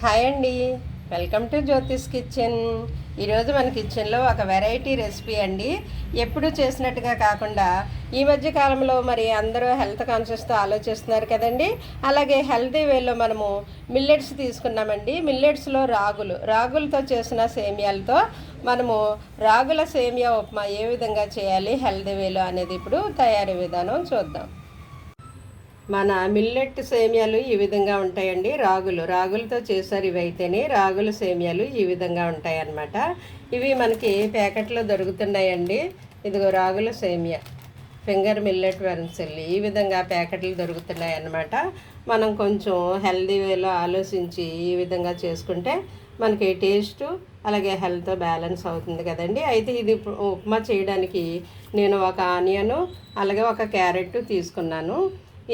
Hi అండి. Welcome to Jyothish kitchen. ఈరోజు మన కిచెన్లో ఒక వెరైటీ రెసిపీ అండి. ఎప్పుడు చేసినట్టుగా కాకుండా ఈ మధ్య కాలంలో మరి అందరూ హెల్త్ కాన్షియస్తో ఆలోచిస్తున్నారు కదండి. అలాగే హెల్తీ వేలో మనము మిల్లెట్స్ తీసుకున్నామండి. మిల్లెట్స్లో రాగులు. రాగులతో చేసిన సేమియాలతో మనము రాగుల సేమియా ఉప్మా ఏ విధంగా చేయాలి హెల్తీ వేలో అనేది ఇప్పుడు తయారీ విధానం చూద్దాం. మన మిల్లెట్ సేమియాలు ఈ విధంగా ఉంటాయండి రాగులు. రాగులతో చేశారు ఇవైతేనే రాగుల సేమియాలు ఈ విధంగా ఉంటాయి అన్నమాట ఇవి మనకి ప్యాకెట్లో దొరుకుతున్నాయండి? ఇదిగో రాగుల సేమియా. ఫింగర్ మిల్లెట్ వెరన్సెల్లి ఈ విధంగా ప్యాకెట్లు దొరుకుతున్నాయి అన్నమాట మనం కొంచెం హెల్దీ వేలో ఆలోచించి ఈ విధంగా చేసుకుంటే మనకి టేస్ట్ అలాగే హెల్త్ బ్యాలెన్స్ అవుతుంది కదండి. అయితే ఇది ఉప్మా చేయడానికి నేను ఒక ఆనియను అలాగే ఒక క్యారెట్ తీసుకున్నాను.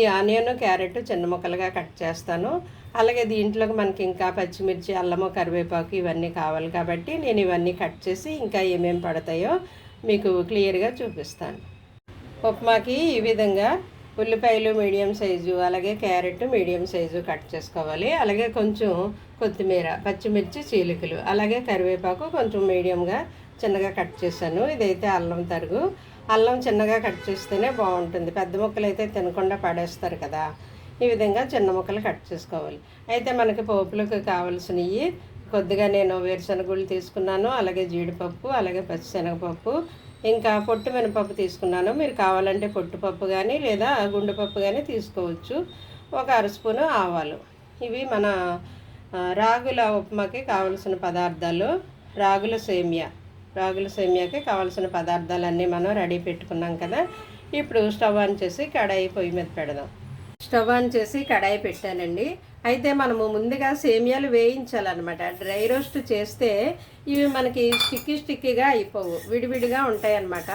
ఈ ఆనియన్ క్యారెట్ చిన్న ముక్కలుగా కట్ చేస్తాను. అలాగే దీంట్లోకి మనకి ఇంకా పచ్చిమిర్చి అల్లము కరివేపాకు ఇవన్నీ కావాలి కాబట్టి నేను ఇవన్నీ కట్ చేసి ఇంకా ఏమేమి పడతాయో మీకు క్లియర్గా చూపిస్తాను. ఉప్మాకి ఈ విధంగా ఉల్లిపాయలు మీడియం సైజు అలాగే క్యారెట్ మీడియం సైజు కట్ చేసుకోవాలి. అలాగే కొంచెం కొత్తిమీర పచ్చిమిర్చి చీలికలు అలాగే కరివేపాకు కొంచెం మీడియంగా చిన్నగా కట్ చేశాను. ఇదైతే అల్లం తరుగు. అల్లం చిన్నగా కట్ చేస్తేనే బాగుంటుంది. పెద్ద ముక్కలు అయితే తినకుండా పడేస్తారు కదా. ఈ విధంగా చిన్న ముక్కలు కట్ చేసుకోవాలి. అయితే మనకి పోపులకు కావాల్సినవి కొద్దిగా నేను వేరుశనగుళ్ళు తీసుకున్నాను అలాగే జీడిపప్పు అలాగే పచ్చిశనగపప్పు ఇంకా పొట్టు మినపప్పు తీసుకున్నాను. మీరు కావాలంటే పొట్టుపప్పు కానీ లేదా గుండెపప్పు కానీ తీసుకోవచ్చు. ఒక అర స్పూను ఆవాలు. ఇవి మన రాగుల ఉప్మాకి కావలసిన పదార్థాలు. రాగుల సేమియా. రాగుల సేమియాకి కావాల్సిన పదార్థాలన్నీ మనం రెడీ పెట్టుకున్నాం కదా. ఇప్పుడు స్టవ్ ఆన్ చేసి కడాయి పొయ్యి మీద పెడదాం. స్టవ్ ఆన్ చేసి కడాయి పెట్టానండి. అయితే మనము ముందుగా సేమియాలు వేయించాలన్నమాట. డ్రై రోస్ట్ చేస్తే ఇవి మనకి స్టిక్కీ స్టిక్కీగా అయిపోవు విడివిడిగా ఉంటాయి అన్నమాట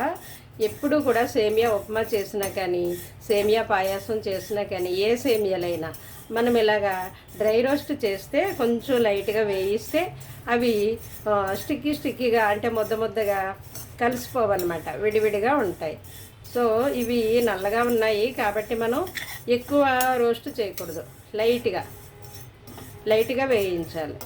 ఎప్పుడు కూడా సేమియా ఉప్మా చేసినా కానీ సేమియా పాయాసం చేసినా కానీ ఏ సేమియాలైనా మనం ఇలాగా డ్రై రోస్ట్ చేస్తే కొంచెం లైట్గా వేయిస్తే అవి స్టిక్కీ స్టిక్కీగా అంటే ముద్ద ముద్దగా కలిసిపోవన్నమాట విడివిడిగా ఉంటాయి. సో ఇవి నల్లగా ఉన్నాయి కాబట్టి మనం ఎక్కువ రోస్ట్ చేయకూడదు లైట్గా. లైట్గా వేయించాలి.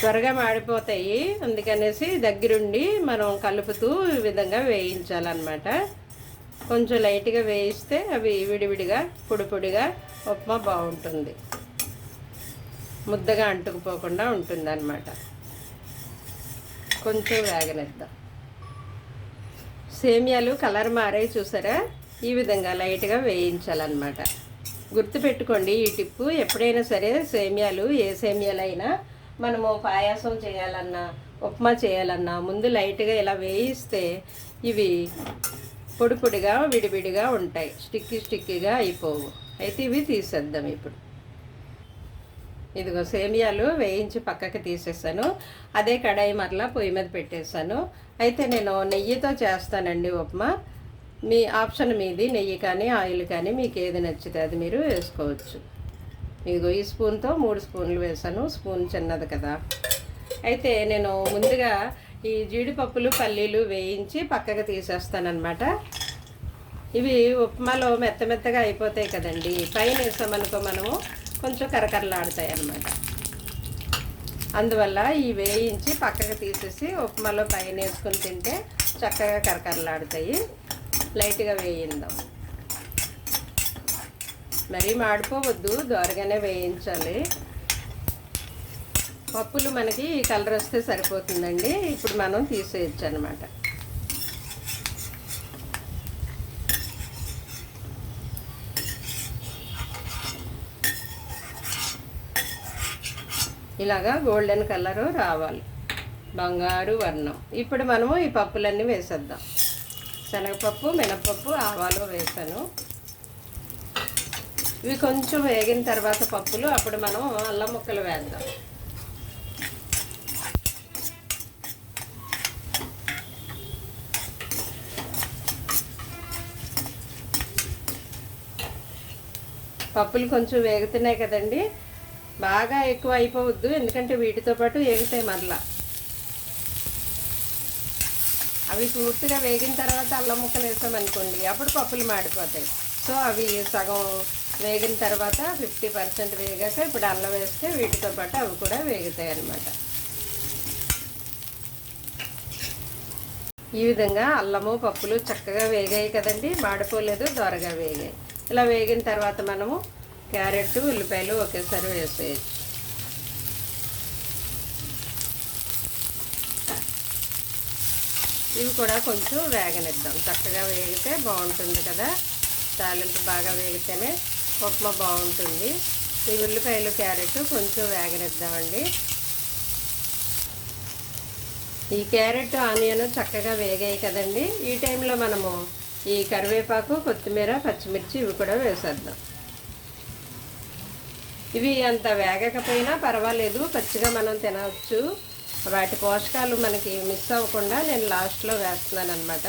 త్వరగా మాడిపోతాయి అందుకనేసి దగ్గరుండి మనం కలుపుతూ ఈ విధంగా వేయించాలన్నమాట. కొంచెం లైట్గా వేయిస్తే అవి విడివిడిగా పొడిపొడిగా ఉప్మా బాగుంటుంది. ముద్దగా అంటుకుపోకుండా ఉంటుంది అన్నమాట కొంచెం వేగనిద్దాం. సేమియాలు కలర్ మారాయి చూసారా? ఈ విధంగా లైట్గా వేయించాలన్నమాట. గుర్తుపెట్టుకోండి ఈ టిప్పు ఎప్పుడైనా సరే సేమియాలు ఏ సేమియాలైనా మనము పాయాసం చేయాలన్నా ఉప్మా చేయాలన్నా ముందు లైట్గా ఇలా వేయిస్తే ఇవి పొడి పొడిగా విడివిడిగా ఉంటాయి. స్టిక్కీ స్టిక్కీగా అయిపోవు. అయితే ఇవి తీసేద్దాం ఇప్పుడు. ఇదిగో సేమియాలు వేయించి పక్కకి తీసేసాను. అదే కడాయి మరలా పొయ్యి మీద పెట్టేశాను. అయితే నేను నెయ్యితో చేస్తానండి ఉప్మా. మీ ఆప్షన్ మీది నెయ్యి కానీ ఆయిల్ కానీ మీకు ఏది నచ్చితే అది మీరు వేసుకోవచ్చు. ఇదిగో ఈ స్పూన్తో మూడు స్పూన్లు వేసాను స్పూన్ చిన్నది కదా. అయితే నేను ముందుగా ఈ జీడిపప్పులు పల్లీలు వేయించి పక్కకు తీసేస్తానమాట ఇవి ఉప్మాలో మెత్త మెత్తగా అయిపోతాయి కదండి. పైన వేసామనుకో మనము కొంచెం కరకరలాడుతాయి అన్నమాట అందువల్ల ఈ వేయించి పక్కకు తీసేసి ఉప్మాలో పైన వేసుకొని తింటే చక్కగా కరకరలాడుతాయి. లైట్గా వేయిందాం. మరీ మాడిపోవద్దు దోరగానే వేయించాలి. పప్పులు మనకి కలర్ వస్తే సరిపోతుందండి. ఇప్పుడు మనం తీసేయచ్చు అనమాట ఇలాగా గోల్డెన్ కలరు రావాలి. బంగారు వర్ణం. ఇప్పుడు మనము ఈ పప్పులన్నీ వేసేద్దాం. శనగపప్పు మినపప్పు ఆవాలు వేసాను. ఇవి కొంచెం వేగిన తర్వాత పప్పులు అప్పుడు మనం అల్లం ముక్కలు వేద్దాం. పప్పులు కొంచెం వేగుతున్నాయి కదండి. బాగా ఎక్కువ అయిపోవద్దు ఎందుకంటే వీటితో పాటు వేగుతాయి మరలా. అవి పూర్తిగా వేగిన తర్వాత అల్లం ముక్కలు వేసామనుకోండి అప్పుడు పప్పులు మాడిపోతాయి. సో అవి సగం వేగిన తర్వాత ఫిఫ్టీ పర్సెంట్ వేగాక ఇప్పుడు అల్లం వేస్తే వీటితో పాటు అవి కూడా వేగుతాయి అన్నమాట. ఈ విధంగా అల్లము పప్పులు చక్కగా వేగాయి కదండి. మాడిపోలేదు దొరగా వేగాయి. ఇలా వేగిన తర్వాత మనము క్యారెట్ ఉల్లిపాయలు ఒకేసారి వేసేయచ్చు. ఇవి కూడా కొంచెం వేగనిద్దాం. చక్కగా వేగితే బాగుంటుంది కదా? తాలింపు బాగా వేగితేనే ఉప్మా బాగుంటుంది. ఈ ఉల్లిపాయలు క్యారెట్ కొంచెం వేగనిద్దామండి. ఈ క్యారెట్ ఆనియన్ చక్కగా వేగాయి కదండి. ఈ టైంలో మనము ఈ కరివేపాకు కొత్తిమీర పచ్చిమిర్చి ఇవి కూడా వేసేద్దాం. ఇవి అంత వేగకపోయినా పర్వాలేదు పచ్చిగా మనం తినవచ్చు. వాటి పోషకాలు మనకి మిస్ అవ్వకుండా నేను లాస్ట్లో వేస్తున్నాను అనమాట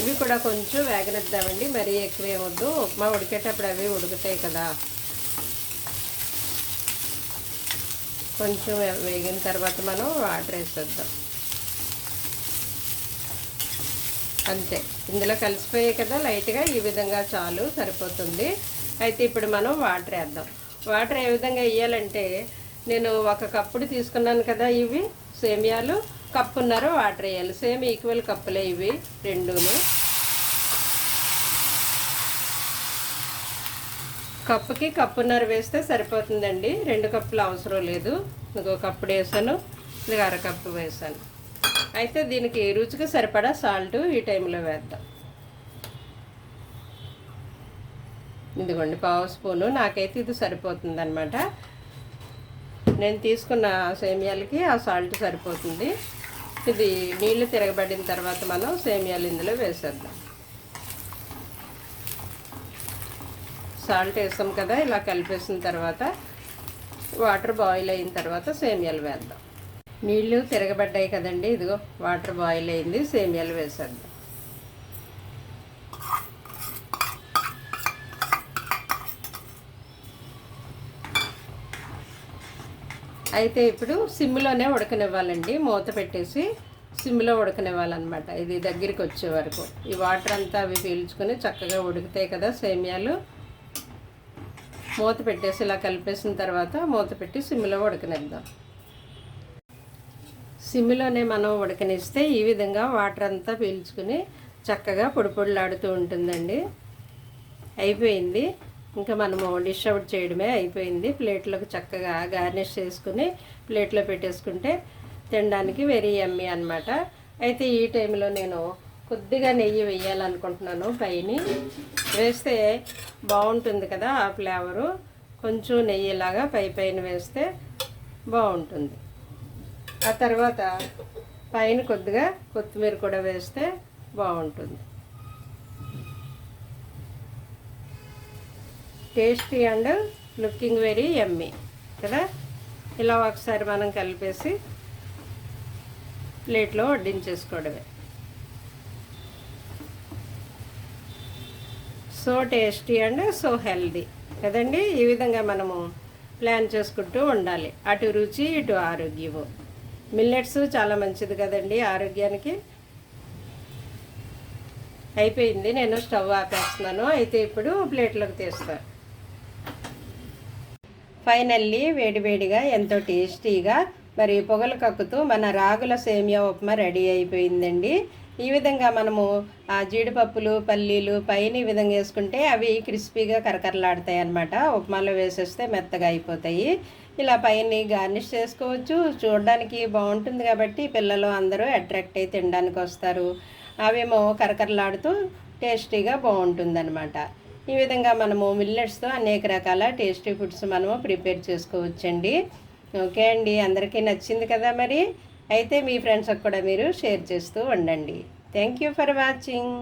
ఇవి కూడా కొంచెం వేగనిద్దామండి మరీ ఎక్కువ ఏమొద్దు ఉప్మా ఉడికేటప్పుడు అవి ఉడుకుతాయి కదా. కొంచెం వేగిన తర్వాత మనం వాటర్ వేసేద్దాం. అంతే. ఇందులో కలిసిపోయాయి కదా లైట్గా ఈ విధంగా చాలు సరిపోతుంది. అయితే ఇప్పుడు మనం వాటర్ వేద్దాం. వాటర్ ఏ విధంగా వేయాలంటే నేను ఒక కప్పుడు తీసుకున్నాను కదా ఇవి సేమియాలు. కప్పున్నర వాటర్ వేయాలి. సేమ్ ఈక్వల్ కప్పులే ఇవి రెండును. కప్పుకి కప్పున్నర వేస్తే సరిపోతుందండి. రెండు కప్పులు అవసరం లేదు. ఇంకో కప్పుడు వేసాను. ఇది అరకప్పు వేసాను. అయితే దీనికి రుచికి సరిపడా సాల్ట్ ఈ టైంలో వేద్దాం. ఇదిగోండి పావు స్పూను. నాకైతే ఇది సరిపోతుంది అనమాట నేను తీసుకున్న సేమియాలకి ఆ సాల్ట్ సరిపోతుంది. ఇది నీళ్ళు తిరగబడిన తర్వాత మనం సేమియాలు ఇందులో వేసేద్దాం. సాల్ట్ వేసాం కదా ఇలా కలిపేసిన తర్వాత వాటర్ బాయిల్ అయిన తర్వాత సేమియాలు వేద్దాం. నీళ్ళు తిరగబడ్డాయి కదండి. ఇదిగో వాటర్ బాయిల్ అయింది. సేమియాలు వేసేద్దాం. అయితే ఇప్పుడు సిమ్లోనే ఉడకనివ్వాలండి. మూత పెట్టేసి సిమ్లో ఉడకనివ్వాలన్నమాట. ఇది దగ్గరికి వచ్చే వరకు. ఈ వాటర్ అంతా అవి పీల్చుకొని చక్కగా ఉడుకుతాయి కదా సేమియాలు. మూత పెట్టేసి ఇలా కలిపేసిన తర్వాత మూత పెట్టి సిమ్లో ఉడకనిద్దాం. సిమ్లోనే మనం ఉడకనిస్తే ఈ విధంగా వాటర్ అంతా పీల్చుకుని చక్కగా పొడి పొడిలాడుతూ ఉంటుందండి. అయిపోయింది. ఇంకా మనము డిష్ అవుట్ చేయడమే అయిపోయింది. ప్లేట్లకు చక్కగా గార్నిష్ చేసుకుని ప్లేట్లో పెట్టేసుకుంటే తినడానికి వెరీ ఎమ్మి అనమాట అయితే ఈ టైంలో నేను కొద్దిగా నెయ్యి వేయాలనుకుంటున్నాను పైని. వేస్తే బాగుంటుంది కదా ఆ ఫ్లేవరు. కొంచెం నెయ్యిలాగా పై పైన వేస్తే బాగుంటుంది. ఆ తర్వాత పైన కొద్దిగా కొత్తిమీర కూడా వేస్తే బాగుంటుంది. Tasty and looking very yummy కదా? ఇలా ఒకసారి మనం కలిపేసి ప్లేట్లో వడ్డించేసుకోవడమే. So tasty and so healthy కదండి? ఈ విధంగా మనము ప్లాన్ చేసుకుంటూ ఉండాలి. అటు రుచి ఇటు ఆరోగ్యము. మిల్లెట్స్ చాలా మంచిది కదండి ఆరోగ్యానికి. అయిపోయింది. నేను స్టవ్ ఆపేస్తున్నాను. అయితే ఇప్పుడు ప్లేట్లోకి తీస్తాను ఫైనల్లీ వేడివేడిగా ఎంతో టేస్టీగా మరి పొగలు కక్కుతూ మన రాగుల సేమియా ఉప్మా రెడీ అయిపోయిందండి. ఈ విధంగా మనము ఆ జీడిపప్పులు పల్లీలు పైన ఈ విధంగా వేసుకుంటే అవి క్రిస్పీగా కరకరలాడతాయి అనమాట ఉప్మాలో వేసేస్తే మెత్తగా అయిపోతాయి. ఇలా పైన గార్నిష్ చేసుకోవచ్చు. చూడడానికి బాగుంటుంది కాబట్టి పిల్లలు అందరూ అట్రాక్ట్ అయి తినడానికి వస్తారు. అవేమో కరకరలాడుతూ టేస్టీగా బాగుంటుందన్నమాట. ఈ విధంగా మనము మిల్లెట్స్తో అనేక రకాల టేస్టీ ఫుడ్స్ మనము ప్రిపేర్ చేసుకోవచ్చండి. ఓకే అండి అందరికీ నచ్చింది కదా మరి? అయితే మీ ఫ్రెండ్స్కి కూడా మీరు షేర్ చేస్తూ ఉండండి. Thank you for watching.